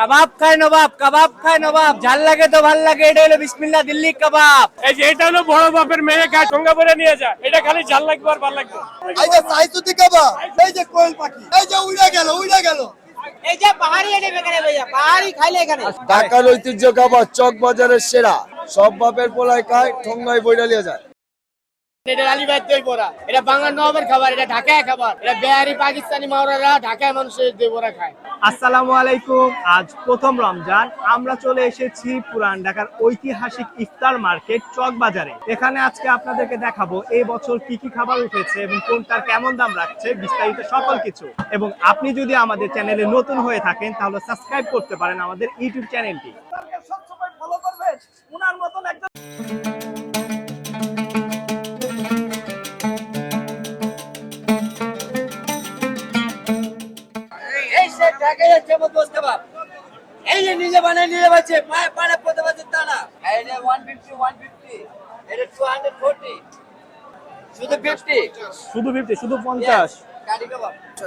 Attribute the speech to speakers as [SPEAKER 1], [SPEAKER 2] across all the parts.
[SPEAKER 1] কাবাব খায় নবাব কাবাব খায় নবাব। ঝাল লাগে তো ভালো লাগে এটা হলো বিসমিল্লাহ দিল্লি কাবাব।
[SPEAKER 2] এই যে এটা হলো বড় বাপের মেয়ে গায়ে ঠোঙ্গা করে নিয়ে যায়। এটা খালি ঝাল লাগবে আর ভালো লাগবে
[SPEAKER 3] এই যে সাইসুতি কাবা এই যে কোয়েল পাখি এই যে উড়ে গেল উড়ে গেল।
[SPEAKER 4] এই যে পাহাড়ি এনে বেকারে ভাইয়া পাহাড়ি খাইলে এখানে।
[SPEAKER 3] ঢাকার ঐতিহ্য খাবার চক বাজারের সেরা। সব বাপের পোলায় খায় ঠোঙ্গায় বইডালিয়ে যায়।
[SPEAKER 1] এটা আলিবাদ দই বড়া। এটা বাংলা নবাবের খাবার এটা ঢাকায় খাবার। এটা বিহারি পাকিস্তানি মাওরারা ঢাকায় মানুষের দই বড়া খায়।
[SPEAKER 5] আসসালামু আলাইকুম। আজ প্রথম রমজান। আমরা চলে এসেছি পুরান ঢাকার ঐতিহাসিক ইফতার মার্কেট চক বাজারে। এখানে আজকে আপনাদেরকে দেখাবো এই বছর কি কি খাবার উঠেছে এবং কোনটার কেমন দাম রাখছে বিস্তারিত সকল কিছু। এবং আপনি যদি আমাদের চ্যানেলে নতুন হয়ে থাকেন তাহলে সাবস্ক্রাইব করতে পারেন আমাদের ইউটিউব চ্যানেলটি।
[SPEAKER 4] সবসময় ফলো করবেন। উনার মতন একজন
[SPEAKER 1] সে যাচ্ছে আমার কাবাব এই যে নিজে বানায় নিজে বাচ্ছে পায়ে পাড়ে পড়তে পারছে তা না। এই যে 150 150 এটা 240 শুধু 50
[SPEAKER 5] শুধু ফিফটি শুধু পঞ্চাশ।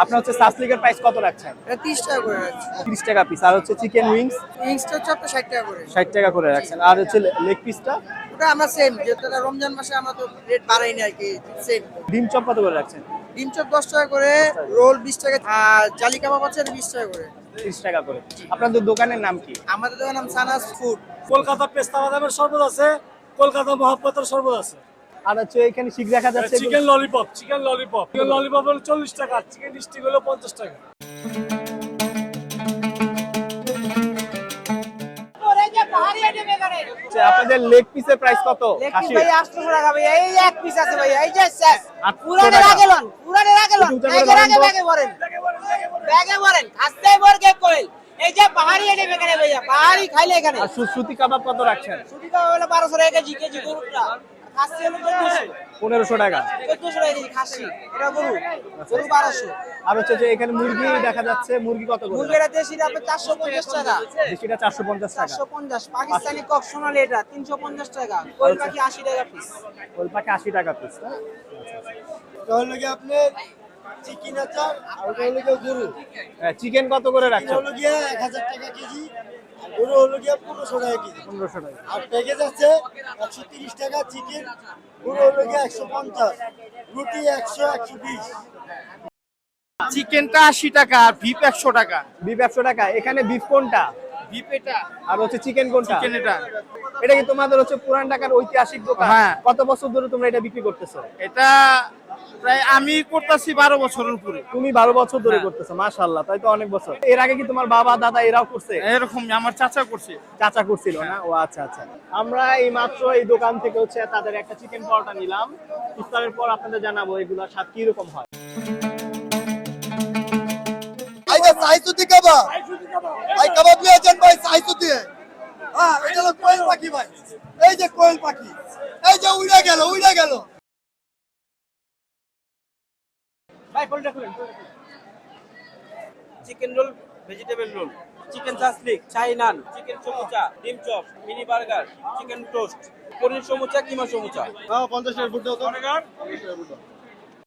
[SPEAKER 5] আপনার হচ্ছে সাসলিকের প্রাইস কত রাখছেন?
[SPEAKER 4] এটা 30 টাকা করে আছে
[SPEAKER 5] তিরিশ টাকা পিস আর হচ্ছে চিকেন উইংস
[SPEAKER 4] উইংসটা হচ্ছে আপনার 60 টাকা করে।
[SPEAKER 5] ষাট টাকা করে রাখছেন। আর হচ্ছে লেগ পিসটা
[SPEAKER 4] ওটা আমরা সেম এটা রমজান মাসে আমরা তো রেট বাড়াই না আর কি সেম
[SPEAKER 5] ডিম চপ কত করে রাখছেন?
[SPEAKER 4] ডিম চপ 10 টাকা করে রোল 20 টাকা আর জালি কাবাব আছে 20 টাকা করে।
[SPEAKER 5] তিরিশ টাকা করে। আপনাদের দোকানের নাম কি?
[SPEAKER 4] আমাদের দোকান নাম সানাস ফুড।
[SPEAKER 2] কলকাতা পেস্তা বাদামের শরবত আছে কলকাতা মহাব্বতের শরবত আছে।
[SPEAKER 5] আর হচ্ছে এখানে শিখ দেখা যাচ্ছে
[SPEAKER 2] chicken lollipop chicken lollipop chicken lollipop হলো চল্লিশ টাকা চিকেন স্টিক হলো পঞ্চাশ টাকা।
[SPEAKER 5] আপনাদের লেগ পিসের প্রাইস কত? খাসি
[SPEAKER 4] ভাই 800 টাকা ভাই এই এক পিস আছে ভাই এই যে শেষ পুরানে
[SPEAKER 5] রাখে
[SPEAKER 4] লন পুরানে রাখেলন
[SPEAKER 5] একটু
[SPEAKER 4] ব্যাগে রাখে। ব্যাগে ভরেন ব্যাগে ভরেন ভর কে কোয়েল এই যে পাহাড়ি এনে বেকারে ভাইয়া পাহাড়ি খাইলে এখানে।
[SPEAKER 5] আর সুতি কাবাব কত রাখছেন?
[SPEAKER 4] সুতি কাবাব হলো 1200 টাকা কেজি কেজি গরুটা। খাসি হলো 1400
[SPEAKER 5] পনেরোশো টাকা।
[SPEAKER 4] 1400 টাকা কেজি খাসি। এটা গরু। গরু 1200
[SPEAKER 5] আর হচ্ছে যে এখানে মুরগি দেখা যাচ্ছে মুরগি কত করে?
[SPEAKER 4] মুরগিটা দেশিটা আপনার 450 টাকা।
[SPEAKER 5] দেশিটা চারশো পঞ্চাশ টাকা।
[SPEAKER 4] 450 পাকিস্তানি কক সোনালি এটা 350 টাকা। কোয়েল পাখি 80 টাকা পিস
[SPEAKER 5] ওই পাখি আশি টাকা পিস
[SPEAKER 3] এটা হলো কি আপনার চিকেন আচার আর ওটা হলো গরু।
[SPEAKER 5] চিকেন কত করে রাখছেন?
[SPEAKER 3] হলো গিয়ে এক হাজার টাকা কেজি। গরু হলো গিয়ে পনেরোশো টাকা কেজি।
[SPEAKER 5] পনেরোশো টাকা
[SPEAKER 3] আর প্যাকেজ আছে একশো তিরিশ টাকা চিকেন গরু হলো গিয়ে একশো পঞ্চাশ। রুটি একশো একশো বিশ।
[SPEAKER 1] চিকেনটা 80 টাকা আর ভিপ 100 টাকা।
[SPEAKER 5] বিফ একশো টাকা। এখানে বিফ কোনটা?
[SPEAKER 1] ভিপ এটা।
[SPEAKER 5] আর হচ্ছে চিকেন কোনটা?
[SPEAKER 1] চিকেন এটা।
[SPEAKER 5] এটা কি তোমাদের হচ্ছে পুরান ঢাকার ঐতিহাসিক দোকান?
[SPEAKER 1] হ্যাঁ।
[SPEAKER 5] কত বছর ধরে তোমরা এটা বিক্রি করতেছো?
[SPEAKER 1] এটা প্রায় আমি করতেছি 12 বছরের উপরে।
[SPEAKER 5] তুমি বারো বছর ধরে
[SPEAKER 1] হ্যাঁ।
[SPEAKER 5] করতেছো মাশাল্লাহ তাই তো অনেক বছর। এর আগে কি তোমার বাবা দাদা এরাও করছে?
[SPEAKER 1] এরকম আমার চাচা করছে।
[SPEAKER 5] চাচা করছিল না? ও আচ্ছা আচ্ছা। আমরা এই মাত্র এই দোকান থেকে হচ্ছে তাদের একটা চিকেন পরোটা নিলাম। ইফতারের পর আপনাদের জানাব এগুলোর স্বাদ কি রকম হয়
[SPEAKER 3] যে সাইসুতি কাবা ভাই কাবাব। নিয়ে যান ভাই সাইসুতি। হ্যাঁ এটা হলো কোয়েল পাখি ভাই। এই যে কোয়েল পাখি। এই যে উড়ে গেল উড়ে গেল।
[SPEAKER 6] Chicken roll vegetable roll chicken চাসলিক চাই নান চিকেন সমুচা ডিম chop mini burger chicken toast paneer samosa কিমা সমুচা?
[SPEAKER 3] পঞ্চাশ টাকার ফুট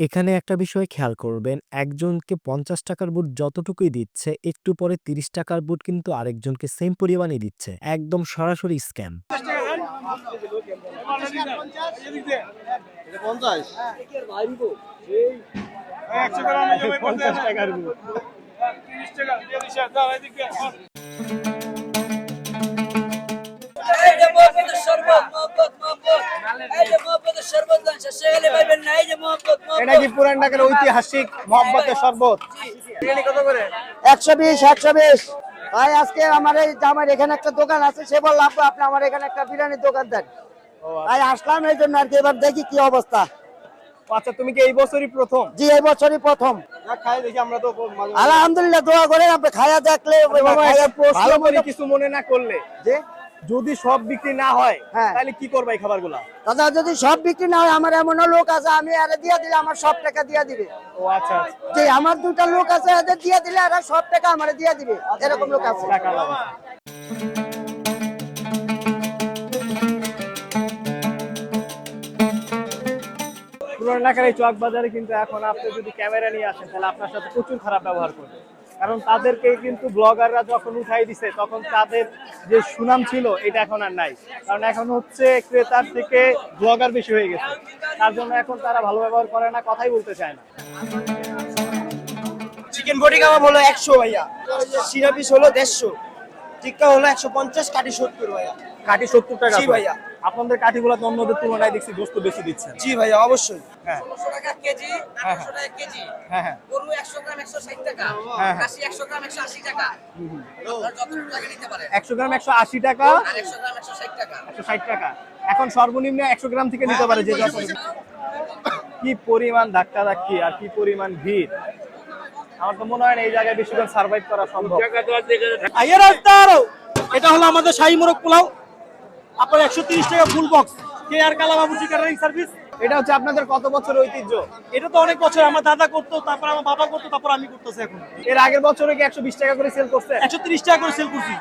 [SPEAKER 7] এখানে একটা বিষয় খেয়াল করবেন একজনকে পঞ্চাশ টাকার বুট যতটুকুই দিচ্ছে একটু পরে তিরিশ টাকার বুট কিন্তু আরেকজনকে সেম পরিমাণে দিচ্ছে। একদম সরাসরি স্ক্যাম
[SPEAKER 3] পঞ্চাশ।
[SPEAKER 2] তিরিশ টাকা দিয়ে এদিকে
[SPEAKER 5] এটা কি পুরান ঢাকার ঐতিহাসিক মহব্বতের শরবত
[SPEAKER 8] একশো বিশ একশো বিশ ভাই আজকে আমার এই এখানে একটা দোকান আছে সে বলল আপু আপনি আমার এখানে একটা বিরিয়ানির দোকান দেন। ভাই আসলাম এই জন্য আর কি এবার দেখি কি অবস্থা।
[SPEAKER 5] আচ্ছা তুমি কি এই বছরই প্রথম?
[SPEAKER 8] জি এই বছরই প্রথম। আলহামদুলিল্লাহ দোয়া করে আপনি খায়া দেখলে
[SPEAKER 5] ভালো করে কিছু মনে না করলে।
[SPEAKER 8] যে
[SPEAKER 5] যদি সব বিক্রি না হয়
[SPEAKER 8] হ্যাঁ।
[SPEAKER 5] তাহলে কি করবে এই খাবারগুলা?
[SPEAKER 8] দাদা যদি সব বিক্রি না হয় আমার এমনও লোক আছে আমি আরে দিয়ে দিলে আমার সব টাকা দিয়ে দিবে।
[SPEAKER 5] ও আচ্ছা আচ্ছা।
[SPEAKER 8] যে আমার দুটা লোক আছে এদের দিয়ে দিলে এরা সব টাকা আমার দিয়ে দিবে। এরকম লোক আছে।
[SPEAKER 5] পুরান ঢাকার এই চক বাজারে কিন্তু এখন আপনি যদি ক্যামেরা নিয়ে আসেন তাহলে আপনার সাথে প্রচুর খারাপ ব্যবহার করবে। কারণ তাদেরকে কিন্তু ব্লগাররা যখন উঠাই দিছে তখন তাদের যে সুনাম ছিল এটা এখন আর নাই। কারণ এখন হচ্ছে ক্রেতার থেকে ব্লগার বেশি হয়ে গেছে। তার জন্য এখন তারা ভালো ব্যবহার করে না কথাই বলতে চায় না।
[SPEAKER 8] চিকেন বডি কাবাব হলো একশো ভাইয়া। সিরা পিস হলো দেড়শো। টিক্কা হলো একশো পঞ্চাশ কাটি সত্তর ভাইয়া।
[SPEAKER 5] কাঠি সত্তর টাকা
[SPEAKER 8] ভাইয়া।
[SPEAKER 5] আপনাদের কাঠিগুলো তো অন্যদের তুলনায় দেখছি গোস্ত বেশি দিচ্ছেন
[SPEAKER 8] জি ভাইয়া অবশ্যই।
[SPEAKER 5] হ্যাঁ।
[SPEAKER 4] টাকা কেজি
[SPEAKER 5] হ্যাঁ,
[SPEAKER 4] টাকা কেজি।
[SPEAKER 5] হ্যাঁ হ্যাঁ।
[SPEAKER 4] গরু গ্রাম একশো ষাট টাকা
[SPEAKER 5] হ্যাঁ,
[SPEAKER 4] গ্রাম টাকা। আপনারা যতটুকু লাগে নিতে পারেন।
[SPEAKER 5] একশো গ্রাম একশো আশি টাকা
[SPEAKER 4] আর গ্রাম
[SPEAKER 5] এখন সর্বনিম্ন একশো গ্রাম থেকে নিতে পারে যে কি পরিমাণ ধাক্কা ধাক্কি আর কি পরিমাণ ভিড়? আমার তো মনে হয় না এই জায়গায় বেশিক্ষণ সার্ভাইভ করা সম্ভব।
[SPEAKER 2] এটা হলো আমাদের শাহী মোরগ পোলাও। আপনার একশো তিরিশ টাকা ফুল বক্স কে আর কালাবাবু চিকেন সার্ভিস
[SPEAKER 5] এটা হচ্ছে আপনাদের কত বছর ঐতিহ্য?
[SPEAKER 2] এটা তো অনেক বছর আমার দাদা করতো তারপর আমার বাবা করতো তারপর আমি করতেছি এখন।
[SPEAKER 5] এর আগের বছরে কি একশো বিশ টাকা করে সেল করছে?
[SPEAKER 2] একশো তিরিশ টাকা করে সেল করছি।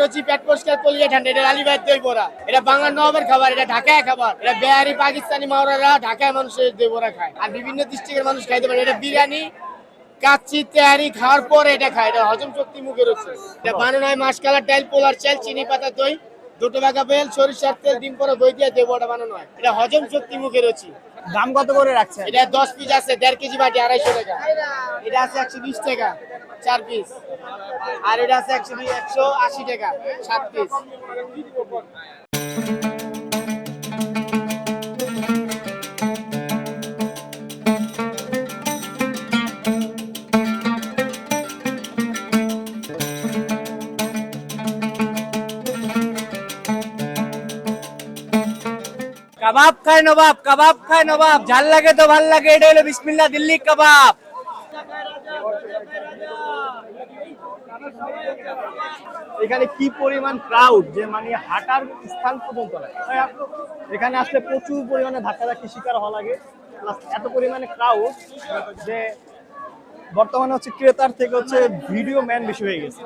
[SPEAKER 8] রুচি পেট দই এটা খাবার, এটা ঢাকায় খাবার। এটা পাকিস্তানি ঢাকায় মানুষের খায়। আর বিভিন্ন ডিস্ট্রিক্টের মানুষ এটা বিরিয়ানি খাওয়ার পরে এটা খায়। এটা হজম শক্তি মুখের এটা বানানো হয় মাসকালার ডাল পোলার চাল, চিনি পাতা, দই, দুটো বাগা বেল, সরিষার তেল, ডিম পরে দই দিয়ে দই বড়া বানানো হয়। এটা হজম শক্তি মুখের রুচি
[SPEAKER 5] দাম কত করে রাখছেন?
[SPEAKER 8] এটা দশ পিস আছে, দেড় কেজি বাটি, আড়াইশো টাকা। এটা আছে একশো বিশ টাকা, চার পিস আর এটা আছে একশো একশো আশি টাকা, সাত পিস
[SPEAKER 1] কাবাব খায় নবাব, কাবাব খায় নবাব। ঝাল লাগে তো ভালো লাগে, এটা হলো বিসমিল্লাহ দিল্লি কাবাব।
[SPEAKER 5] এখানে কি পরিমাণ ক্রাউড যে মানে হাঁটার স্থান পর্যন্ত এখানে আসলে প্রচুর পরিমাণে ধাক্কা ধাক্কি শিকার হওয়া লাগে। এত পরিমাণে ক্রাউড যে বর্তমানে হচ্ছে ক্রেতার থেকে হচ্ছে ভিডিও ম্যান বেশি হয়ে গেছে।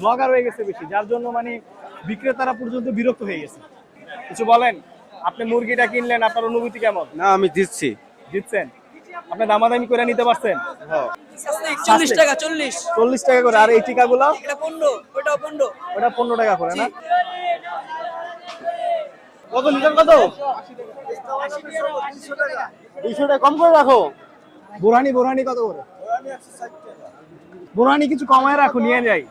[SPEAKER 5] ব্লগার হয়ে গেছে বেশি, যার জন্য মানে বিক্রেতারা পর্যন্ত বিরক্ত হয়ে গেছে। কিছু বলেন? আপনি মুরগিটা কিনলেন আপনার অনুভূতি কেমন?
[SPEAKER 6] না আমি দিচ্ছি
[SPEAKER 5] দিচ্ছেন আপনি দামাদামি করে নিতে পারছেন?
[SPEAKER 4] চল্লিশ টাকা চল্লিশ।
[SPEAKER 5] চল্লিশ টাকা করে আর এই টিকাগুলো?
[SPEAKER 4] এটা পনেরো ওইটাও পনেরো।
[SPEAKER 5] ওটা পনেরো টাকা করে না? কত লিটার কত? দুইশো টাকা কম করে রাখো। বোরহানি বোরহানি কত করে? বোরহানি কিছু কমায় রাখো নিয়ে যাই।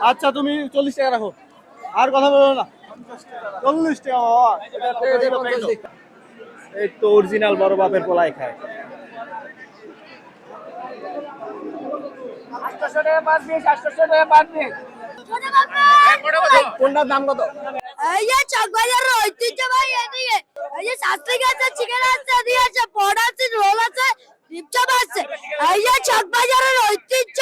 [SPEAKER 5] আচ্ছা তুমি চল্লিশ টাকা রাখো। আর কথা বলো না। চল্লিশ টাকা এই তো অরিজিনাল বড় বাপের পোলাই খায়। কোনটার দাম কত?
[SPEAKER 9] এই যে চকবাজারের ঐতিহ্যবাহী এদিকে। এই যে শাস্ত্রী আছে চিকেন আছে এদিকে আছে পড আছে রোল আছে এই যে চকবাজারের ঐতিহ্য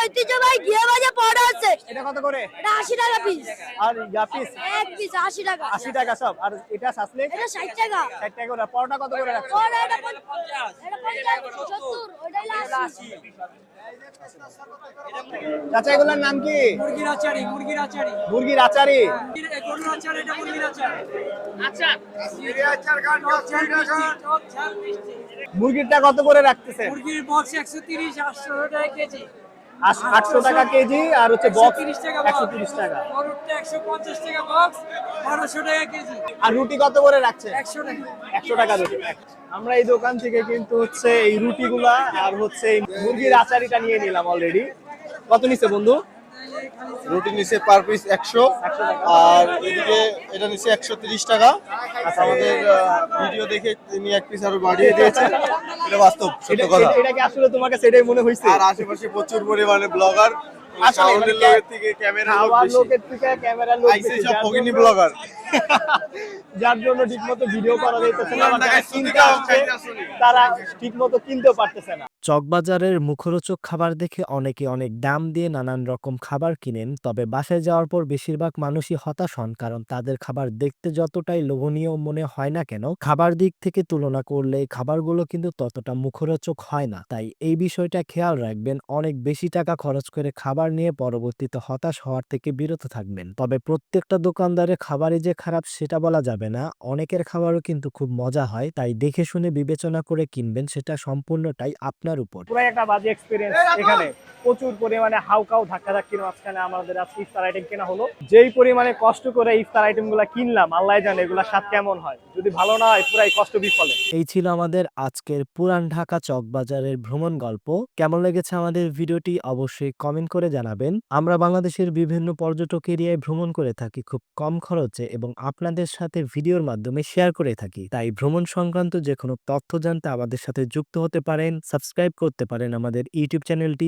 [SPEAKER 9] ঐতিহ্যবাহী বাজে পড আছে
[SPEAKER 5] এটা কত করে
[SPEAKER 9] এটা আশি টাকা পিস
[SPEAKER 5] আর ইয়াপিস
[SPEAKER 9] এক পিস আশি টাকা
[SPEAKER 5] আশি টাকা সব আর এটা শাসলে
[SPEAKER 9] এটা ষাট টাকা
[SPEAKER 5] ষাট টাকা করে পরোটা কত করে রাখছো
[SPEAKER 9] পড এটা পঞ্চাশ এটা পঞ্চাশ সত্তর ওইটাই আশি
[SPEAKER 5] চাচা এগুলোর নাম কি
[SPEAKER 2] মুরগির আচারি মুরগির আচারি
[SPEAKER 5] মুরগির আচারি
[SPEAKER 2] গরুর আচার এটা মুরগির আচার
[SPEAKER 5] মুরগিরটা কত করে রাখতেছেন
[SPEAKER 2] মুরগির বক্স একশো তিরিশ আটশো টাকা কেজি।
[SPEAKER 5] আটশো টাকা কেজি আর হচ্ছে বক্স
[SPEAKER 2] তিরিশ টাকা
[SPEAKER 5] একশো তিরিশ টাকা।
[SPEAKER 2] বক্স বারোশো টাকা কেজি।
[SPEAKER 5] আর রুটি কত করে রাখছেন
[SPEAKER 2] একশো টাকা।
[SPEAKER 5] একশো টাকা রুটি। আমরা এই দোকান থেকে কিন্তু হচ্ছে এই রুটিগুলা আর হচ্ছে এই মুরগির আচারিটা নিয়ে নিলাম অলরেডি কত নিচ্ছে বন্ধু?
[SPEAKER 3] রুটি নিচে পার পিস একশো আর এদিকে এটা নিচে একশো তিরিশ টাকা। আচ্ছা আমাদের ভিডিও দেখে তিনি এক পিস আরও বাড়িয়ে দিয়েছেন এটা বাস্তব সত্য কথা।
[SPEAKER 5] এটা কি আসলে তোমাকে সেটাই মনে হয়েছে?
[SPEAKER 3] আর আশেপাশে প্রচুর পরিমাণে ব্লগার
[SPEAKER 5] আসলে
[SPEAKER 3] লোকের থেকে ক্যামেরা
[SPEAKER 5] ক্যামেরার লোক বেশি,
[SPEAKER 3] সব ব্লগার
[SPEAKER 5] যার জন্য ঠিকমতো ভিডিও করা যাইতেছে না তারা ঠিকমতো কিনতেও পারতেছে না।
[SPEAKER 7] চকবাজারের মুখরোচক খাবার দেখে অনেকে অনেক দাম দিয়ে নানান রকম খাবার কিনেন তবে বাসায় যাওয়ার পর বেশিরভাগ মানুষই হতাশ হন কারণ তাদের খাবার দেখতে যতটাই লোভনীয় মনে হয় না কেন খাবার দিক থেকে তুলনা করলে খাবারগুলো কিন্তু ততটা মুখরোচক হয় না। তাই এই বিষয়টা খেয়াল রাখবেন অনেক বেশি টাকা খরচ করে খাবার নিয়ে পরবর্তীতে হতাশ হওয়ার থেকে বিরত থাকবেন। তবে প্রত্যেকটা দোকানদারের খাবারে যে খারাপ সেটা বলা যাবে না। অনেকের খাবারও কিন্তু খুব মজা হয় তাই দেখে শুনে বিবেচনা করে কিনবেন সেটা সম্পূর্ণটাই আপনার উপর।
[SPEAKER 5] পুরো একটা বাজে এক্সপিরিয়েন্স এখানে। প্রচুর পরিমাণে হাউকাউ ধাক্কা ধাক্কির মাঝখানে আমাদের আজকে ইফতার আইটেম কেনা হলো। যেই পরিমাণে কষ্ট করে ইফতার আইটেমগুলো কিনলাম আল্লাহ জানে এগুলা স্বাদ কেমন হয়। যদি ভালো না হয় পুরাই কষ্ট বিফলে।
[SPEAKER 7] এই ছিল আমাদের আজকের পুরান ঢাকা চকবাজারের ভ্রমণ গল্প। কেমন লেগেছে আমাদের ভিডিওটি অবশ্যই কমেন্ট করে জানাবেন। আমরা বাংলাদেশের বিভিন্ন পর্যটক এরিয়ায় ভ্রমণ করে থাকি খুব কম খরচে এবং আপনাদের সাথে ভিডিওর মাধ্যমে শেয়ার করে থাকি। তাই ভ্রমণ সংক্রান্ত যে কোনো তথ্য জানতে আমাদের সাথে যুক্ত হতে পারেন সাবস্ক্রাইব করতে পারেন আমাদের ইউটিউব চ্যানেলটি